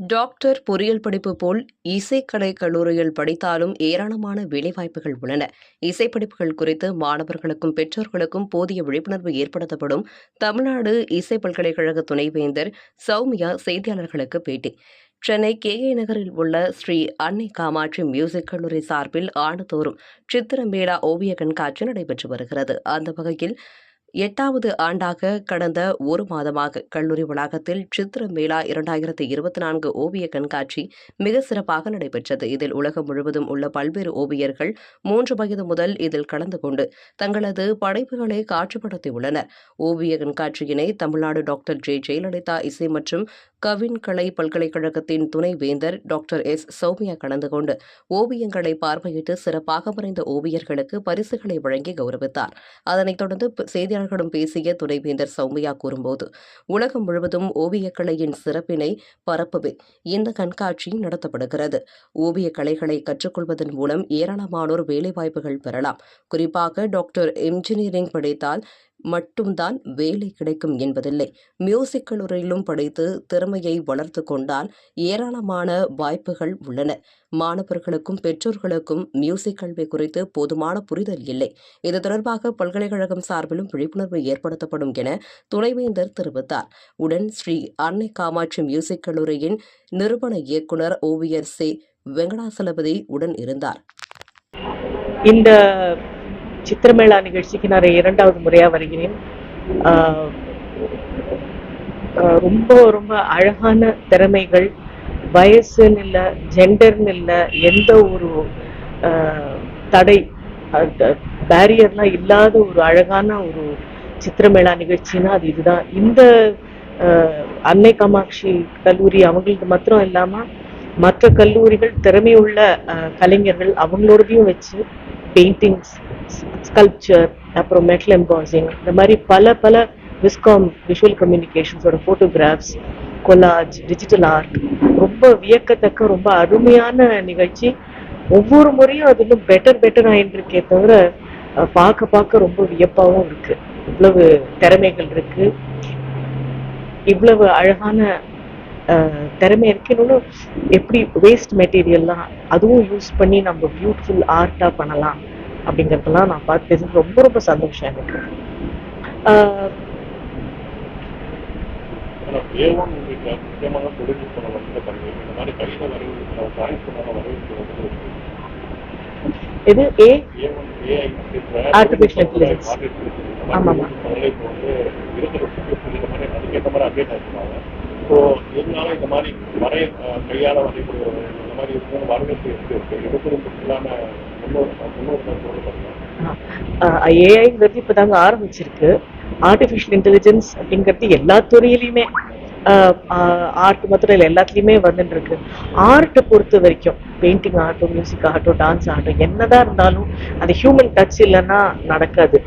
Doctor பொறியியல் படிப்பு போல் இசைக்கலை கல்லூரியில் படித்தாலும் ஏராளமான வேலைவாய்ப்புகள் உள்ளன. இசைப்படிப்புகள் குறித்து மாணவர்களுக்கும் பெற்றோர்களுக்கும் போதிய விழிப்புணர்வு ஏற்படுத்தப்படும் தமிழ்நாடு இசை பல்கலைக்கழக துணைவேந்தர் சௌமியா செய்தியாளர்களுக்கு பேட்டி. சென்னை கே ஏ நகரில் உள்ள ஸ்ரீ அன்னை காமாட்சி மியூசிக் கல்லூரி சார்பில் ஆண்டுதோறும் சித்திரமேளா ஓவிய கண்காட்சி நடைபெற்று வருகிறது. அந்த வகையில் எட்டாவது ஆண்டாக கடந்த ஒரு மாதமாக கல்லூரி வளாகத்தில் சித்திர மேளா இரண்டாயிரத்தி இருபத்தி நான்கு ஓவிய கண்காட்சி மிக சிறப்பாக நடைபெற்றது. இதில் உலகம் முழுவதும் உள்ள பல்வேறு ஓவியர்கள் மூன்று வயது முதல் இதில் கலந்து கொண்டு தங்களது படைப்புகளை காட்சிப்படுத்தியுள்ளனர். ஓவிய கண்காட்சியினை தமிழ்நாடு டாக்டர் ஜே ஜெயலலிதா இசை மற்றும் கவின் கலை பல்கலைக்கழகத்தின் துணை வேந்தர் டாக்டர் எஸ். சௌமியா கலந்து கொண்டு ஓவியங்களை பார்வையிட்டு சிறப்பாக வரைந்த ஓவியர்களுக்கு பரிசுகளை வழங்கி கௌரவித்தார். அதனைத் தொடர்ந்து செய்தியாளர்களிடம் பேசிய துணைவேந்தர் சௌமியா கூறும்போது உலகம் முழுவதும் ஓவியக்கலையின் சிறப்பினை பரப்பவே இந்த கண்காட்சி நடத்தப்படுகிறது. ஓவியக் கலைகளை கற்றுக்கொள்வதன் மூலம் ஏராளமானோர் வேலைவாய்ப்புகள் பெறலாம். குறிப்பாக டாக்டர் இன்ஜினியரிங் படித்தால் மட்டும்தான் வேலை கிடைக்கும் என்பதில்லை. மியூசிக் கல்லூரியிலும் படித்து திறமையை வளர்த்து கொண்டால் ஏராளமான வாய்ப்புகள் உள்ளன. மாணவர்களுக்கும் பெற்றோர்களுக்கும் மியூசிக் கல்வி குறித்து போதுமான புரிதல் இல்லை. இது தொடர்பாக பல்கலைக்கழகம் சார்பிலும் விழிப்புணர்வு ஏற்படுத்தப்படும் என துணைவேந்தர் தெரிவித்தார். உடன் ஸ்ரீ அன்னை காமாட்சி மியூசிக் கல்லூரியின் நிறுவன இயக்குனர் ஓவியர் சி. வெங்கடாசலபதி உடன் இருந்தார். இந்த சித்திரமேளா நிகழ்ச்சிக்கு நான் இரண்டாவது முறையாக வருகிறேன். ஆஹ் ரொம்ப ரொம்ப அழகான திறமைகள். வயசுன்னு இல்லை ஜெண்டர்னு இல்லை எந்த ஒரு ஆஹ் தடை பேரியர்லாம் இல்லாத ஒரு அழகான ஒரு சித்திரமேளா நிகழ்ச்சின்னா அது இதுதான். இந்த அன்னை காமாட்சி கல்லூரி அவங்களுக்கு மாத்திரம் இல்லாம மற்ற கல்லூரிகள் திறமையுள்ள கலைஞர்கள் அவங்களோடதையும் வச்சு பெயிண்டிங்ஸ் ஸ்கல்ப்சர் அப்புறம் மெட்டல் எம்பாசிங் இந்த மாதிரி பல பல விஸ்காம் விஷுவல் கம்யூனிகேஷன்ஸோட ஃபோட்டோகிராஃப்ஸ் கொலாஜ் டிஜிட்டல் ஆர்ட் ரொம்ப வியக்கத்தக்க ரொம்ப அருமையான நிகழ்ச்சி. ஒவ்வொரு முறையும் அது இன்னும் பெட்டர் பெட்டர் இருக்கே தவிர பார்க்க பார்க்க ரொம்ப வியப்பாகவும் இருக்கு. இவ்வளவு திறமைகள் இருக்கு. இவ்வளவு அழகான திறமை இருக்கு. இன்னொன்று எப்படி வேஸ்ட் மெட்டீரியல்லாம் அதுவும் யூஸ் பண்ணி நம்ம பியூட்டிஃபுல் ஆர்ட்டா பண்ணலாம். அப்படிங்கறதெல்லாம் நான் பார்த்து பேசுறது ரொம்ப ரொம்ப சந்தோஷம் எனக்கு. இது ஏ Artificial intelligence. ஆமாமா. ஸோ இதனால இந்த மாதிரி வரைய அஹ், கையால வரைக்கூடிய இந்த மாதிரி மூணு வரவேற்பு இருக்கு இருக்கு இதுக்கு இல்லாம முன்னோர் முன்னோர் தாங்க ஆரம்பிச்சிருக்கு. ஆர்டிஃபிஷியல் இன்டெலிஜென்ஸ் அப்படிங்கிறது எல்லா துறையிலையுமே ஆர்ட் மாத்திரம் இல்லை எல்லாத்துலேயுமே வந்துட்டுருக்கு. ஆர்ட்டை பொறுத்த வரைக்கும் பெயிண்டிங் ஆகட்டும் மியூசிக் ஆகட்டும் டான்ஸ் ஆகட்டும் என்னதான் இருந்தாலும் அந்த ஹியூமன் டச் இல்லைன்னா நடக்காது.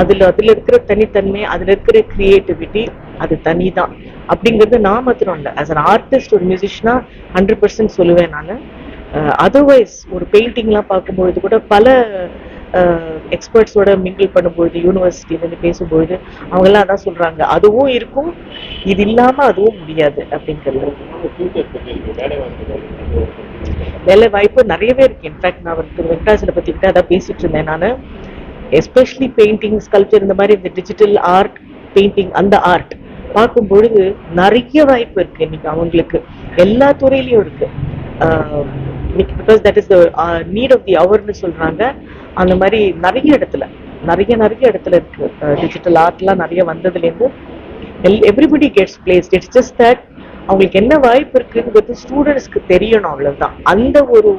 அதுல அதுல இருக்கிற தனித்தன்மை அதுல இருக்கிற கிரியேட்டிவிட்டி அது தனிதான். அப்படிங்கிறது நான் மாத்திரம் இல்லை. ஆஸ் அன் ஆர்டிஸ்ட் ஒரு மியூசிஷியனா ஹண்ட்ரட் பர்சன்ட் சொல்லுவேன் நான். அதர்வைஸ் ஒரு பெயிண்டிங்லாம் பார்க்கும்பொழுது கூட பல எக்ஸ்பர்ட்ஸோட மிங்கிள் பண்ணும்பொழுது யூனிவர்சிட்டியிலேருந்து பேசும்பொழுது அவங்கெல்லாம் அதான் சொல்கிறாங்க அதுவும் இருக்கும் இது இல்லாமல் அதுவும் முடியாது அப்படிங்கிறது. வேலை வாய்ப்பு நிறையவே இருக்கு. இன்ஃபேக்ட் நான் வந்து வெங்கடாசனை பற்றி கிட்ட அதான் பேசிட்டு இருந்தேன் நான். எஸ்பெஷலி பெயிண்டிங் ஸ்கல்ப்சர் இந்த மாதிரி இந்த டிஜிட்டல் ஆர்ட் பெயிண்டிங் அந்த ஆர்ட் பார்க்கும் பொழுது நிறைய வாய்ப்பு இருக்கு இன்னைக்கு அவங்களுக்கு. எல்லா துறையிலையும் இருக்குது இன்னைக்கு because that is need of the அவர்னு சொல்றாங்க. அந்த மாதிரி நிறைய இடத்துல நிறைய நிறைய இடத்துல இருக்கு. Uh, டிஜிட்டல் ஆர்ட்லாம் நிறைய வந்ததுலேருந்து L everybody gets placed it's just that அவங்களுக்கு என்ன வாய்ப்பு இருக்குங்கிறது ஸ்டூடெண்ட்ஸ்க்கு தெரியணும் அவ்வளவுதான். அந்த ஒரு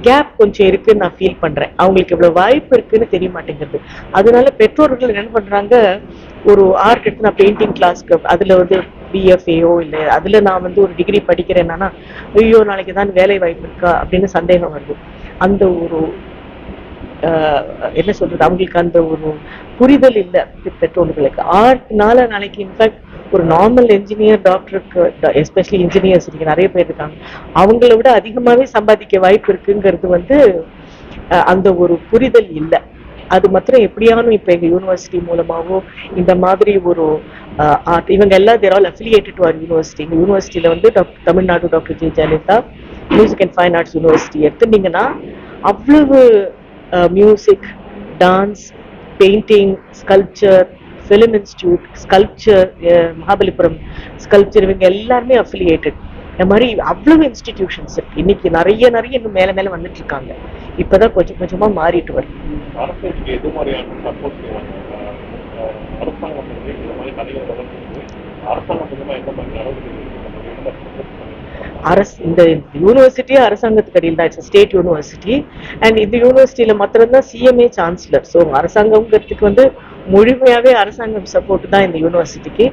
கேப் கொஞ்சம் இருக்குன்னு நான் ஃபீல் பண்றேன். அவங்களுக்கு இவ்வளவு வாய்ப்பு இருக்குன்னு தெரிய மாட்டேங்குது. அதனால பெற்றோர்கள் என்ன பண்றாங்க? ஒரு ஆர்ட் எடுத்து நான் பெயிண்டிங் கிளாஸ்க்கு அதுல வந்து பிஎஃப்ஏஓ இல்ல அதுல நான் வந்து ஒரு டிகிரி படிக்கிறேன்னா ஐயோ நாளைக்கு தான் வேலை வாய்ப்பு இருக்கா அப்படின்னு சந்தேகம் வருது. அந்த ஒரு என்ன சொல்றது அவங்களுக்கு அந்த ஒரு புரிதல் இல்ல பெற்றோர்களுக்கு. ஆர்ட்னால நாளைக்கு இன்ஃபேக்ட் ஒரு நார்மல் என்ஜினியர் டாக்டருக்கு எஸ்பெஷலி இன்ஜினியர்ஸ் இருக்கு நிறைய பேர் இருக்காங்க. அவங்கள விட அதிகமாவே சம்பாதிக்க வாய்ப்பு இருக்குங்கிறது வந்து அஹ், அந்த ஒரு புரிதல் இல்லை. அது மாத்திரம் எப்படியானும் இப்போ எங்கள் யூனிவர்சிட்டி மூலமாவோ இந்த மாதிரி ஒரு ஆர்ட் இவங்க எல்லாம் there all affiliated to our university எங்க யூனிவர்சிட்டியில வந்து doctor Tamil Nadu doctor J Jayalalithaa music and fine arts university எடுத்துட்டீங்கன்னா அவ்வளவு music dance painting sculpture film institute sculpture Mahabalipuram sculpture இவங்க எல்லாருமே அஃபிலியேட்டட் இந்த மாதிரி அவ்வளவு இன்ஸ்டிடியூஷன்ஸ் இருக்கு. இன்னைக்கு நிறைய நிறைய இன்னும் மேல மேல வந்துட்டு இருக்காங்க. இப்பதான் கொஞ்சம் கொஞ்சமா மாறிட்டு வருது. அரசாங்கம் வந்து இந்த மாதிரி கலைகளை வளர்த்து அரசாங்கம் மூலமா எந்த மாதிரி நடவடிக்கை அரசு இந்த யூனிவர்சிட்டியே அரசாங்கத்துக்கு அடியில் தான் இட்ஸ் ஸ்டேட் யூனிவர்சிட்டி அண்ட் இந்த யூனிவர்சிட்டியில மாத்திரம்தான் சிஎம்ஏ சான்சலர் ஸோ அரசாங்கங்கிறதுக்கு வந்து முழுமையாவே அரசாங்கம் சப்போர்ட் தான் இந்த யூனிவர்சிட்டிக்கு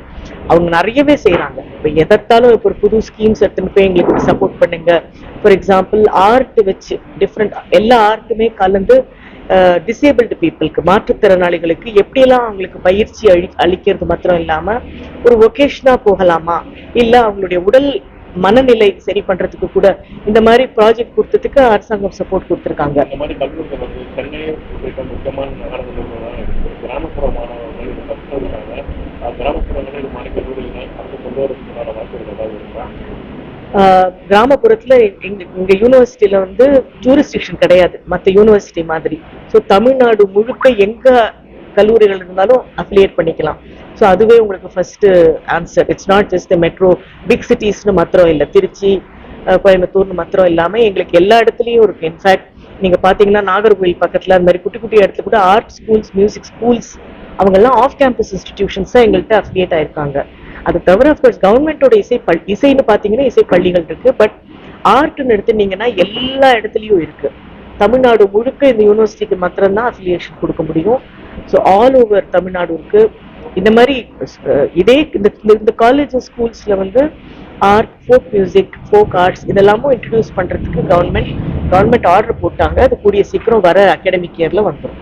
அவங்க நிறையவே செய்கிறாங்க இப்போ எதத்தாலும் இப்போ ஒரு புது ஸ்கீம்ஸ் எடுத்துன்னு போய் எங்களுக்கு சப்போர்ட் பண்ணுங்க. ஃபார் எக்ஸாம்பிள் ஆர்ட் வச்சு டிஃப்ரெண்ட் எல்லா ஆர்ட்டுமே கலந்து டிசேபிள்டு பீப்புளுக்கு மாற்றுத்திறனாளிகளுக்கு எப்படியெல்லாம் அவங்களுக்கு பயிற்சி அழி அளிக்கிறது மாத்திரம் இல்லாமல் ஒரு ஒகேஷனாக போகலாமா? இல்லை அவங்களுடைய உடல் மனநிலை சரி பண்றதுக்கு கூட இந்த மாதிரி ப்ராஜெக்ட் கொடுத்ததுக்கு அரசாங்கம் சப்போர்ட் கொடுத்துருக்காங்க. இந்த மாதிரி கிராமப்புற கிராமப்புறத்துல எங்க எங்க யூனிவர்சிட்டியில வந்து ஜூரிஸ்டிக்ஷன் கிடையாது மற்ற யூனிவர்சிட்டி மாதிரி. ஸோ தமிழ்நாடு முழுக்க எங்க கல்லூரிகள் இருந்தாலும் அஃபிலியேட் பண்ணிக்கலாம். ஸோ அதுவே உங்களுக்கு first answer it's not just metro big சிட்டிஸ்னு மாத்திரம் இல்லை. திருச்சி கோயம்புத்தூர்னு மாத்திரம் இல்லாமல் எங்களுக்கு எல்லா இடத்துலையும் இருக்கு. இன்ஃபேக்ட் நீங்கள் பார்த்தீங்கன்னா நாகர்கோவில் பக்கத்தில் அந்த மாதிரி குட்டி குட்டி இடத்துல கூட ஆர்ட் ஸ்கூல்ஸ் மியூசிக் ஸ்கூல்ஸ் அவங்கெல்லாம் ஆஃப் கேம்பஸ் இன்ஸ்டிடியூஷன்ஸ் தான் எங்கள்கிட்ட அஃபிலியேட் ஆயிருக்காங்க. அது தவிர அஃப்கோர்ஸ் கவர்மெண்டோட இசை பள் இசைன்னு பார்த்தீங்கன்னா இசை பள்ளிகள் இருக்கு. பட் ஆர்ட்னு எடுத்துட்டீங்கன்னா எல்லா இடத்துலையும் இருக்கு. தமிழ்நாடு முழுக்க இந்த யூனிவர்சிட்டிக்கு மாத்திரம்தான் அஃபிலியேஷன் கொடுக்க முடியும். ஸோ ஆல் ஓவர் தமிழ்நாடு இருக்கு. இந்த மாதிரி இதே இந்த இந்த காலேஜ் ஸ்கூல்ஸ்ல வந்து art folk music folk arts இதெல்லாமும் இன்ட்ரடியூஸ் பண்றதுக்கு கவர்மெண்ட் கவர்மெண்ட் ஆர்டர் போட்டாங்க. அது கூடிய சீக்கிரம் வர அகாடமிக் இயர்ல வந்துடும்